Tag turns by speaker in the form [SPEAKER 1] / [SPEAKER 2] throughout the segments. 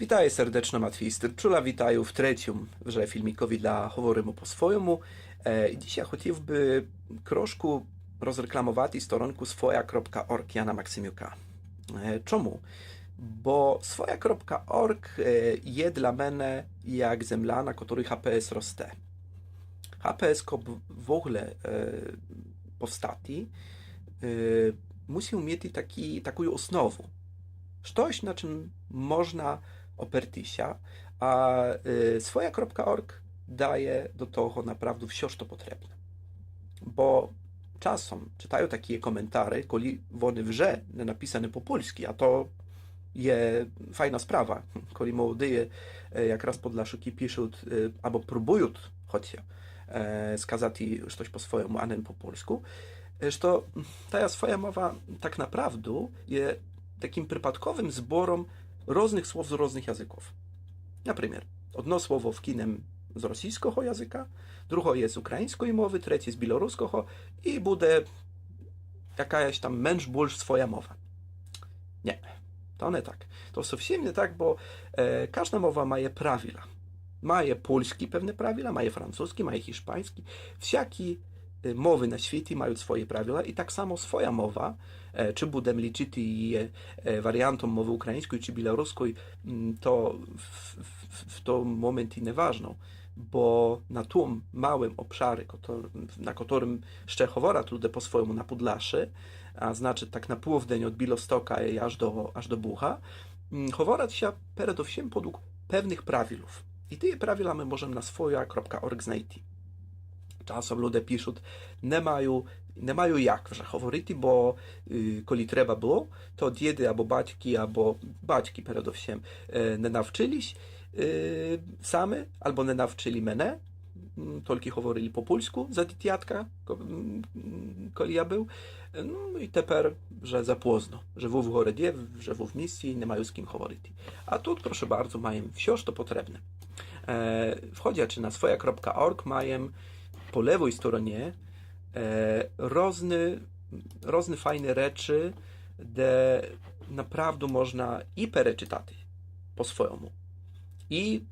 [SPEAKER 1] Witaj serdeczno, Matwiej Styrczula, witaju w trzecim że filmikowi dla Hovorymu po swojemu. E, dzisiaj chciałby troszkę rozreklamować stronku swoja.org Jana Maksymiuka. E, czemu? Bo swoja.org e, je dla mnie jak zemla, na której HPS roste. HPS kop w ogóle e, powstati e, musi mieć taki, taką osnowę. Coś, na czym można operty się, a y, swoja.org daje do tego naprawdę wszystko, co potrzebne. Bo czasem czytają takie komentarze, kiedy one wrze napisane po polski, a to je fajna sprawa, kiedy młodые e, jak raz podlaszuki piszą e, albo próbują choć e, skazać coś po swojemu, a po polsku, e, że to ta swoja mowa tak naprawdę jest takim przypadkowym zborem różnych słów z różnych języków. Na przykład, jedno słowo w kinem z rosyjskiego języka, drugie jest z ukraińskiej mowy, trzecie z białoruskiego i będzie jakaś tam męż больш swoja mowa. Nie, to nie tak. To совсем nie tak, bo e, każda mowa ma je prawila. Ma je polski pewne prawila, ma je francuski, ma je hiszpański. Wszaki e, Y, mowy na świecie mają swoje prawila i tak samo swoja mowa, e, czy będziemy liczyć jej e, wariantą mowy ukraińskiej czy białoruskiej, mm, to w, w, w tym momencie bo na tym małym obszarze, na którym jeszcze chowora ludzie po swojemu na Podlaszy, a znaczy tak na południe od Bilostoka aż do, aż do Bucha, mm, choworać się przede wszystkim podług pewnych prawilów. I te prawila my możemy na swoja.org Czasem ludzie piszą, nie mają, nie mają jak вже говорити, bo y, коли треба було, то діди або батьки, або батьки передовсім е, не навчились е, саме, або не навчили мене, м, тільки говорили по польську за дитятка, ко- м, коли я був. Ну і тепер вже запозно. Живу в городі, живу в місті і не маю з ким говорити. А тут, proszę bardzo, маємо все, що потрібне. E, wchodziaczy na swoja.org mają po lewej stronie e, różne, różne fajne rzeczy, gdzie naprawdę można i przeczytać po swojemu, i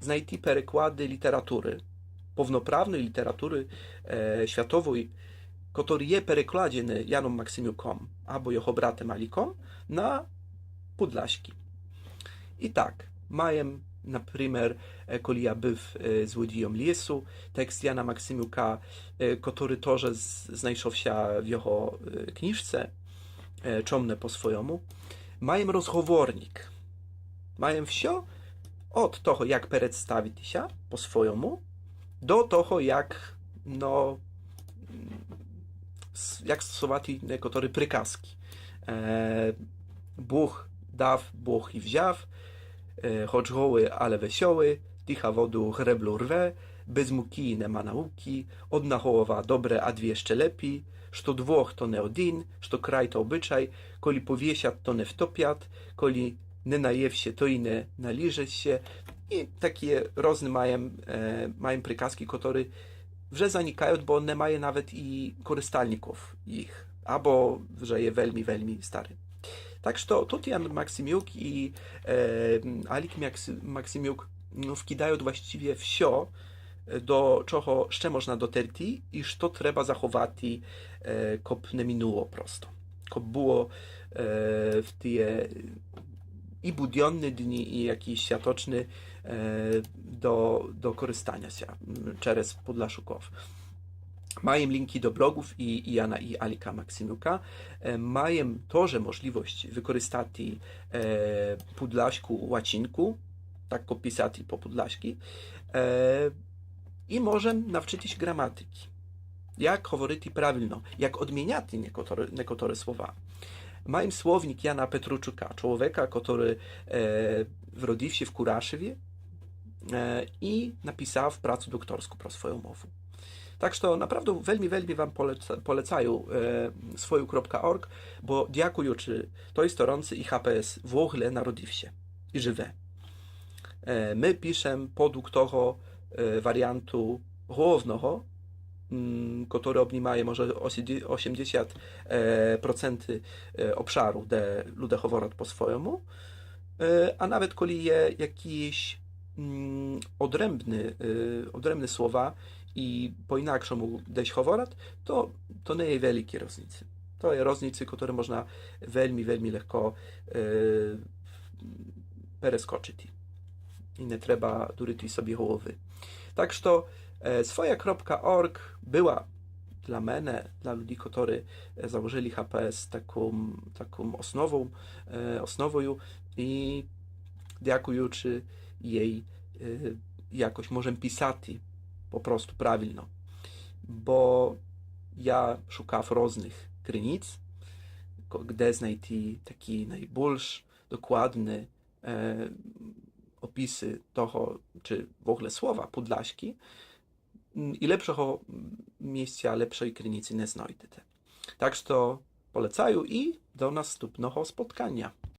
[SPEAKER 1] znajти переклади literatury, повноправної literatury e, światowej, który jest перекладений Janom Maksymiukom albo jego bratem Alikom na podlaśki. I tak, mają na przykład, e, kiedy ja był e, z Łodziją Liesu, tekst Jana Maksymiuka, e, który też z- znajшов się w jego e, książce, e, czomne po swojemu, mają rozchowornik. Mają wszystko od tego, jak przedstawić się po swojemu, do tego, jak no, s- jak stosować niektóre przykaski. E, Bóg daw, Bóg i wziął, e, choć goły, ale wesioły, ticha wodu hreblu rwe, bez muki nie ma nauki, odna chołowa dobre, a dwie jeszcze lepiej, što dwóch to nie odin, što kraj to obyczaj, koli powiesiat to nie wtopiat, koli nie najew się to i nie naliże się. I takie różne mają, e, mają przykaski, które że zanikają, bo one mają nawet i korzystalników ich, albo że je welmi, welmi stary. Tak что тут Jan Maksymiuk i e, Alik Maksy- Maksymiuk no, wkidają właściwie все, do czego jeszcze można doterti i co trzeba zachować, e, kop nie minęło prosto. Kop było e, w tie i budionne dni, i jakiś światoczny e, do, do korzystania się m, przez Podlaszuków. Mają linki do blogów i, Jana i Alika Maksymiuka. E, Mają też możliwość wykorzystać e, podlaśku łacinku, tak go pisać po podlaśki. E, I możemy nauczyć gramatyki. Jak mówić prawidłowo, jak odmieniać niektóre, niektóre słowa. Mają słownik Jana Petruczuka, człowieka, który e, wrodził się w Kuraszewie e, i napisał pracę doktorską pro swoją mowę. Tak što naprawdę veľmi, veľmi wam poleca, polecajú e, svoju.org, bo dziękuję tej storonce i HPS w ogóle narodziwsie i żywe. E, my piszemy podług tego e, wariantu głównego, mm, który obnimaje może 80% e, e, obszaru, gdzie ludzie po swojemu, e, a nawet kiedy jest jakiś mm, odrębny, y, odrębne słowa i po inakszemu dać hovorat, to, to nie jest wielkie różnicy. To jest różnicy, które można velmi, velmi lekko yy, pereskoczyć. I nie trzeba duryć sobie głowy. Tak że swoja.org była dla mnie, dla ludzi, którzy założyli HPS taką, taką osnową, e, osnową i dziękuję jej Y, jakoś możemy pisati po prostu prawilno, bo ja szukam różnych krynic, gdzie znajти taki najbolsz dokładny e, opisy toho, czy w ogóle słowa Podlaśki i lepszego miejsca, lepszej krynicy nie znajdziecie. Tak że polecaję i do następnego spotkania.